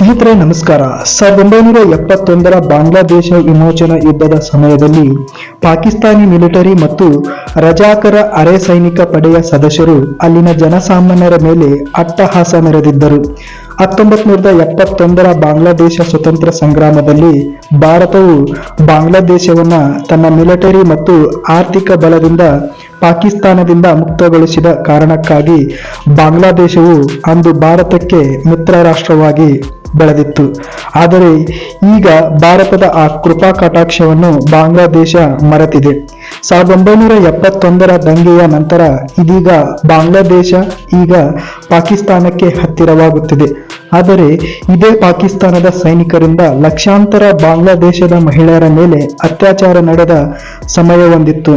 ಸ್ನೇಹಿತರೆ, ನಮಸ್ಕಾರ. ಸಾವಿರದ ಒಂಬೈನೂರ ಎಪ್ಪತ್ತೊಂದರ ಬಾಂಗ್ಲಾದೇಶ ವಿಮೋಚನಾ ಯುದ್ಧದ ಸಮಯದಲ್ಲಿ ಪಾಕಿಸ್ತಾನಿ ಮಿಲಿಟರಿ ಮತ್ತು ರಜಾಕರ ಅರೆ ಸೈನಿಕ ಪಡೆಯ ಸದಸ್ಯರು ಅಲ್ಲಿನ ಜನಸಾಮಾನ್ಯರ ಮೇಲೆ ಅಟ್ಟಹಾಸ ಮೆರೆದಿದ್ದರು. ಹತ್ತೊಂಬತ್ತು ಎಪ್ಪತ್ತೊಂದರ ಬಾಂಗ್ಲಾದೇಶ ಸ್ವತಂತ್ರ ಸಂಗ್ರಾಮದಲ್ಲಿ ಭಾರತವು ಬಾಂಗ್ಲಾದೇಶವನ್ನು ತನ್ನ ಮಿಲಿಟರಿ ಮತ್ತು ಆರ್ಥಿಕ ಬಲದಿಂದ ಪಾಕಿಸ್ತಾನದಿಂದ ಮುಕ್ತಗೊಳಿಸಿದ ಕಾರಣಕ್ಕಾಗಿ ಬಾಂಗ್ಲಾದೇಶವು ಅಂದು ಭಾರತಕ್ಕೆ ಮಿತ್ರ ರಾಷ್ಟ್ರವಾಗಿ ಬೆಳೆದಿತ್ತು. ಆದರೆ ಈಗ ಭಾರತದ ಆ ಕೃಪಾ ಕಟಾಕ್ಷವನ್ನು ಬಾಂಗ್ಲಾದೇಶ ಮರೆತಿದೆ. ಸಾವಿರದ ಒಂಬೈನೂರ ಎಪ್ಪತ್ತೊಂದರ ದಂಗೆಯ ನಂತರ ಇದೀಗ ಬಾಂಗ್ಲಾದೇಶ ಈಗ ಪಾಕಿಸ್ತಾನಕ್ಕೆ ಹತ್ತಿರವಾಗುತ್ತಿದೆ. ಆದರೆ ಇದೇ ಪಾಕಿಸ್ತಾನದ ಸೈನಿಕರಿಂದ ಲಕ್ಷಾಂತರ ಬಾಂಗ್ಲಾದೇಶದ ಮಹಿಳೆಯರ ಮೇಲೆ ಅತ್ಯಾಚಾರ ನಡೆದ ಸಮಯವೊಂದಿತ್ತು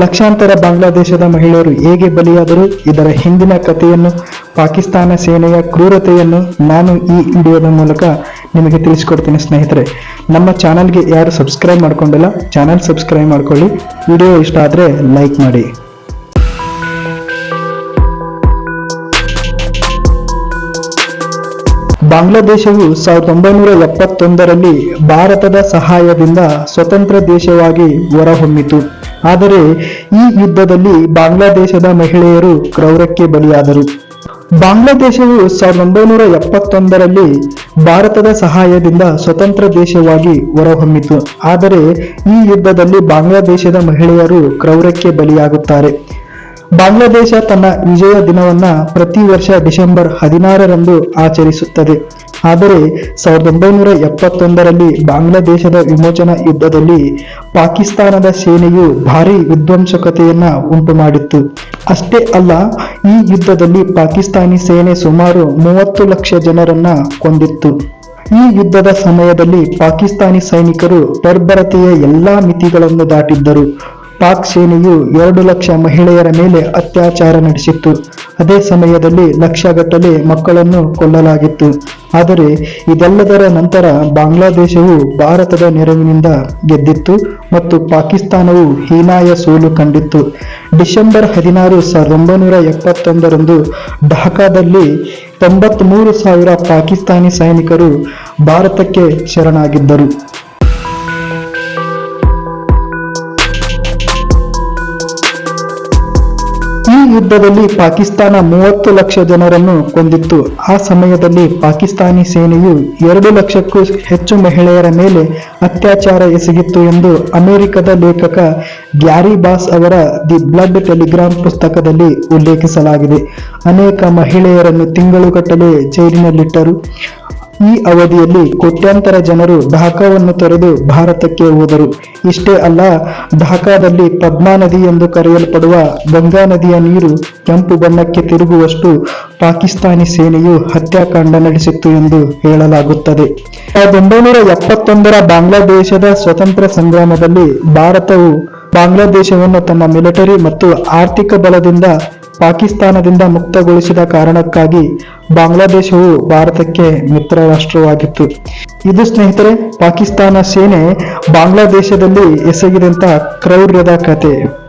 ಲಕ್ಷಾಂತರ ಬಾಂಗ್ಲಾದೇಶದ ಮಹಿಳೆಯರು ಹೇಗೆ ಬಲಿಯಾದರು, ಇದರ ಹಿಂದಿನ ಕಥೆಯನ್ನು ಪಾಕಿಸ್ತಾನ ಸೇನೆಯ ಕ್ರೂರತೆಯನ್ನು ನಾನು ಈ ವಿಡಿಯೋದ ಮೂಲಕ ನಿಮಗೆ ತಿಳಿಸ್ಕೊಡ್ತೀನಿ ಸ್ನೇಹಿತರೆ. ನಮ್ಮ ಚಾನಲ್ಗೆ ಯಾರು ಸಬ್ಸ್ಕ್ರೈಬ್ ಮಾಡ್ಕೊಂಡಿಲ್ಲ, ಚಾನಲ್ ಸಬ್ಸ್ಕ್ರೈಬ್ ಮಾಡ್ಕೊಳ್ಳಿ. ವಿಡಿಯೋ ಇಷ್ಟ ಆದರೆ ಲೈಕ್ ಮಾಡಿ. ಬಾಂಗ್ಲಾದೇಶವು ಸಾವಿರದ ಒಂಬೈನೂರ ಎಪ್ಪತ್ತೊಂದರಲ್ಲಿ ಭಾರತದ ಸಹಾಯದಿಂದ ಸ್ವತಂತ್ರ ದೇಶವಾಗಿ ಹೊರಹೊಮ್ಮಿತು. ಆದರೆ ಈ ಯುದ್ಧದಲ್ಲಿ ಬಾಂಗ್ಲಾದೇಶದ ಮಹಿಳೆಯರು ಕ್ರೌರಕ್ಕೆ ಬಲಿಯಾದರು. ಬಾಂಗ್ಲಾದೇಶವು ಸಾವಿರದ ಒಂಬೈನೂರ ಎಪ್ಪತ್ತೊಂದರಲ್ಲಿ ಭಾರತದ ಸಹಾಯದಿಂದ ಸ್ವತಂತ್ರ ದೇಶವಾಗಿ ಹೊರಹೊಮ್ಮಿತು. ಆದರೆ ಈ ಯುದ್ಧದಲ್ಲಿ ಬಾಂಗ್ಲಾದೇಶದ ಮಹಿಳೆಯರು ಕ್ರೌರಕ್ಕೆ ಬಲಿಯಾಗುತ್ತಾರೆ. ಬಾಂಗ್ಲಾದೇಶ ತನ್ನ ವಿಜಯ ದಿನವನ್ನು ಪ್ರತಿ ವರ್ಷ ಡಿಸೆಂಬರ್ ಹದಿನಾರರಂದು ಆಚರಿಸುತ್ತದೆ. ಆದರೆ ಸಾವಿರದ ಒಂಬೈನೂರ ಎಪ್ಪತ್ತೊಂದರಲ್ಲಿ ಬಾಂಗ್ಲಾದೇಶದ ವಿಮೋಚನಾ ಯುದ್ಧದಲ್ಲಿ ಪಾಕಿಸ್ತಾನದ ಸೇನೆಯು ಭಾರಿ ವಿಧ್ವಂಸಕತೆಯನ್ನ ಉಂಟು ಮಾಡಿತ್ತು ಅಷ್ಟೇ ಅಲ್ಲ, ಈ ಯುದ್ಧದಲ್ಲಿ ಪಾಕಿಸ್ತಾನಿ ಸೇನೆ ಸುಮಾರು ಮೂವತ್ತು ಲಕ್ಷ ಜನರನ್ನ ಕೊಂದಿತ್ತು. ಈ ಯುದ್ಧದ ಸಮಯದಲ್ಲಿ ಪಾಕಿಸ್ತಾನಿ ಸೈನಿಕರು ಬರ್ಬರತೆಯ ಎಲ್ಲಾ ಮಿತಿಗಳನ್ನು ದಾಟಿದ್ದರು. ಪಾಕ್ ಸೇನೆಯು ಎರಡು ಲಕ್ಷ ಮಹಿಳೆಯರ ಮೇಲೆ ಅತ್ಯಾಚಾರ ನಡೆಸಿತ್ತು. ಅದೇ ಸಮಯದಲ್ಲಿ ಲಕ್ಷಗಟ್ಟಲೆ ಮಕ್ಕಳನ್ನು ಕೊಲ್ಲಲಾಗಿತ್ತು. ಆದರೆ ಇದೆಲ್ಲದರ ನಂತರ ಬಾಂಗ್ಲಾದೇಶವು ಭಾರತದ ನೆರವಿನಿಂದ ಗೆದ್ದಿತ್ತು ಮತ್ತು ಪಾಕಿಸ್ತಾನವು ಹೀನಾಯ ಸೋಲು ಕಂಡಿತ್ತು. ಡಿಸೆಂಬರ್ ಹದಿನಾರು ಸಾವಿರದ ಒಂಬೈನೂರ ಎಪ್ಪತ್ತೊಂದರಂದು ಢಾಕಾದಲ್ಲಿ ತೊಂಬತ್ಮೂರು ಸಾವಿರ ಪಾಕಿಸ್ತಾನಿ ಸೈನಿಕರು ಭಾರತಕ್ಕೆ ಶರಣಾಗಿದ್ದರು. ಯುದ್ಧದಲ್ಲಿ ಪಾಕಿಸ್ತಾನ ಮೂವತ್ತು ಲಕ್ಷ ಜನರನ್ನು ಕೊಂದಿತ್ತು. ಆ ಸಮಯದಲ್ಲಿ ಪಾಕಿಸ್ತಾನಿ ಸೇನೆಯು ಎರಡು ಲಕ್ಷಕ್ಕೂ ಹೆಚ್ಚು ಮಹಿಳೆಯರ ಮೇಲೆ ಅತ್ಯಾಚಾರ ಎಸಗಿತ್ತು ಎಂದು ಅಮೆರಿಕದ ಲೇಖಕ ಗ್ಯಾರಿ ಬಾಸ್ ಅವರ ದಿ ಬ್ಲಡ್ ಟೆಲಿಗ್ರಾಮ್ ಪುಸ್ತಕದಲ್ಲಿ ಉಲ್ಲೇಖಿಸಲಾಗಿದೆ. ಅನೇಕ ಮಹಿಳೆಯರನ್ನು ತಿಂಗಳುಗಟ್ಟಲೆ ಜೈಲಿನಲ್ಲಿಟ್ಟರು. ಈ ಅವಧಿಯಲ್ಲಿ ಕೋಟ್ಯಾಂತರ ಜನರು ಢಾಕಾವನ್ನು ತೊರೆದು ಭಾರತಕ್ಕೆ ಹೋದರು. ಇಷ್ಟೇ ಅಲ್ಲ, ಢಾಕಾದಲ್ಲಿ ಪದ್ಮಾ ನದಿ ಎಂದು ಕರೆಯಲ್ಪಡುವ ಗಂಗಾ ನದಿಯ ನೀರು ಕೆಂಪು ಬಣ್ಣಕ್ಕೆ ತಿರುಗುವಷ್ಟು ಪಾಕಿಸ್ತಾನಿ ಸೇನೆಯು ಹತ್ಯಾಕಾಂಡ ನಡೆಸಿತ್ತು ಎಂದು ಹೇಳಲಾಗುತ್ತದೆ. ಸಾವಿರದ ಒಂಬೈನೂರ ಎಪ್ಪತ್ತೊಂದರ ಬಾಂಗ್ಲಾದೇಶದ ಸ್ವತಂತ್ರ ಸಂಗ್ರಾಮದಲ್ಲಿ ಭಾರತವು ಬಾಂಗ್ಲಾದೇಶವನ್ನು ತನ್ನ ಮಿಲಿಟರಿ ಮತ್ತು ಆರ್ಥಿಕ ಬಲದಿಂದ ಪಾಕಿಸ್ತಾನದಿಂದ ಮುಕ್ತಗೊಳಿಸಿದ ಕಾರಣಕ್ಕಾಗಿ ಬಾಂಗ್ಲಾದೇಶವು ಭಾರತಕ್ಕೆ ಮಿತ್ರ ರಾಷ್ಟ್ರವಾಗಿತ್ತು ಇದು ಸ್ನೇಹಿತರೆ, ಪಾಕಿಸ್ತಾನ ಸೇನೆ ಬಾಂಗ್ಲಾದೇಶದಲ್ಲಿ ಎಸಗಿದಂತ ಕ್ರೌರ್ಯದ ಕತೆ.